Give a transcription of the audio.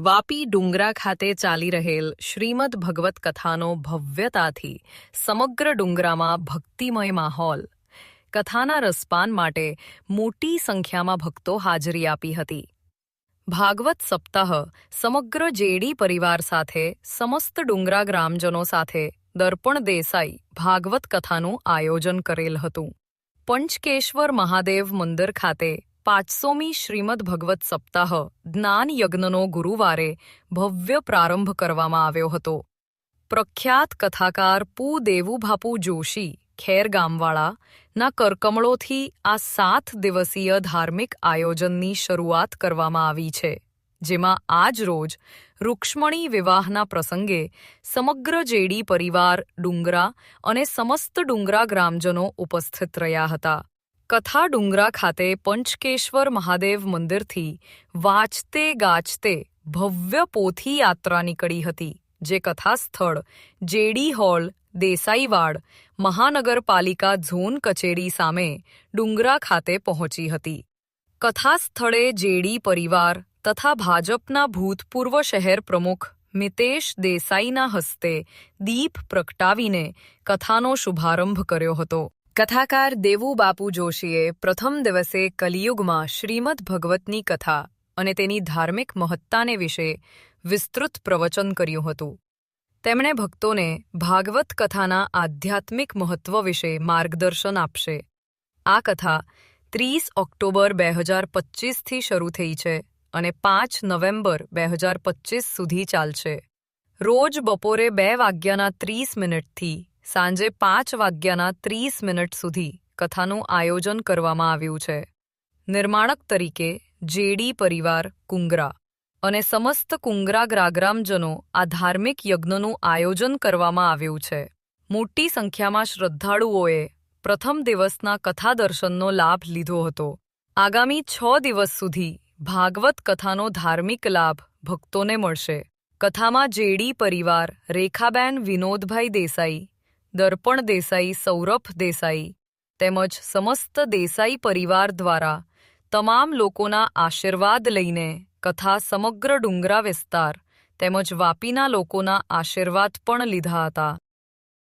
વાપી ડુંગરા ખાતે ચાલી રહેલ શ્રીમદ ભગવત કથાનો ભવ્યતાથી સમગ્ર ડુંગરામાં ભક્તિમય માહોલ. કથાના રસપાન માટે મોટી સંખ્યામાં ભક્તો હાજરી આપી હતી. ભાગવત સપ્તાહ સમગ્ર જેડી પરિવાર સાથે, સમસ્ત ડુંગરા ગ્રામજનો સાથે દર્પણ દેસાઈ ભાગવત કથાનું આયોજન કરેલ હતું. પંચકેશ્વર મહાદેવ મંદિર ખાતે પાંચસોમી શ્રીમદ ભગવત સપ્તાહ જ્ઞાન યજ્ઞનો ગુરુવારે ભવ્ય પ્રારંભ કરવામાં આવ્યો હતો પ્રખ્યાત કથાકાર પુ દેવુભાપુ જોશી ખેર ગામવાળા ના કરકમળોથી આ સાત દિવસીય ધાર્મિક આયોજનની શરૂઆત કરવામાં આવી છે જેમાં આજ રોજ રૂક્ષ્મણી વિવાહના પ્રસંગે સમગ્ર જેડી પરિવાર ડુંગરા અને સમસ્ત ડુંગરા ગ્રામજનો ઉપસ્થિત રહ્યા હતા કથા ડુંગરા ખાતે પંચકેશ્વર મહાદેવ મંદિરથી વાંચતે ગાજતે ભવ્ય પોથી યાત્રા નીકળી હતી, જે કથા સ્થળ જેડી હોલ, દેસાઈવાડ, મહાનગરપાલિકા ઝોન કચેરી સામે ડુંગરા ખાતે પહોંચી હતી. કથા સ્થળે જેડી પરિવાર તથા ભાજપના ભૂતપૂર્વ શહેર પ્રમુખ મિતેશ દેસાઈના હસ્તે દીપ પ્રગટાવીને કથાનો શુભારંભ કર્યો હતો. કથાકાર દેવુ બાપુ જોશીએ પ્રથમ દિવસે કલિયુગમાં શ્રીમદ ભગવતની કથા અને તેની ધાર્મિક મહત્તાને વિશે વિસ્તૃત પ્રવચન કર્યું હતું. તેમણે ભક્તોને ભાગવત કથાના આધ્યાત્મિક મહત્વ વિશે માર્ગદર્શન આપશે. આ કથા ત્રીસ ઓક્ટોબર બે હજાર પચીસથી શરૂ થઈ છે અને પાંચ નવેમ્બર બે હજાર પચીસ સુધી ચાલશે. રોજ બપોરે બે વાગ્યાના ત્રીસ મિનિટથી સાંજે પાંચ વાગ્યાના ત્રીસ મિનિટ સુધી કથાનું આયોજન કરવામાં આવ્યું છે. નિર્માણક તરીકે જેડી પરિવાર કુંગરા અને સમસ્ત કુંગરા ગ્રાગ્રામજનો આ ધાર્મિક યજ્ઞનું આયોજન કરવામાં આવ્યું છે. મોટી સંખ્યામાં શ્રદ્ધાળુઓએ પ્રથમ દિવસના કથા દર્શનનો લાભ લીધો હતો. આગામી છ દિવસ સુધી ભાગવત કથાનો ધાર્મિક લાભ ભક્તોને મળશે. કથામાં જેડી પરિવાર રેખાબેન વિનોદભાઈ દેસાઈ દર્પણ દેસાઈ, સૌરભ દેસાઈ તેમજ સમસ્ત દેસાઈ પરિવાર દ્વારા તમામ લોકોના આશીર્વાદ લઈને કથા સમગ્ર ડુંગરા વિસ્તાર તેમજ વાપીના લોકોના આશીર્વાદ પણ લીધા હતા.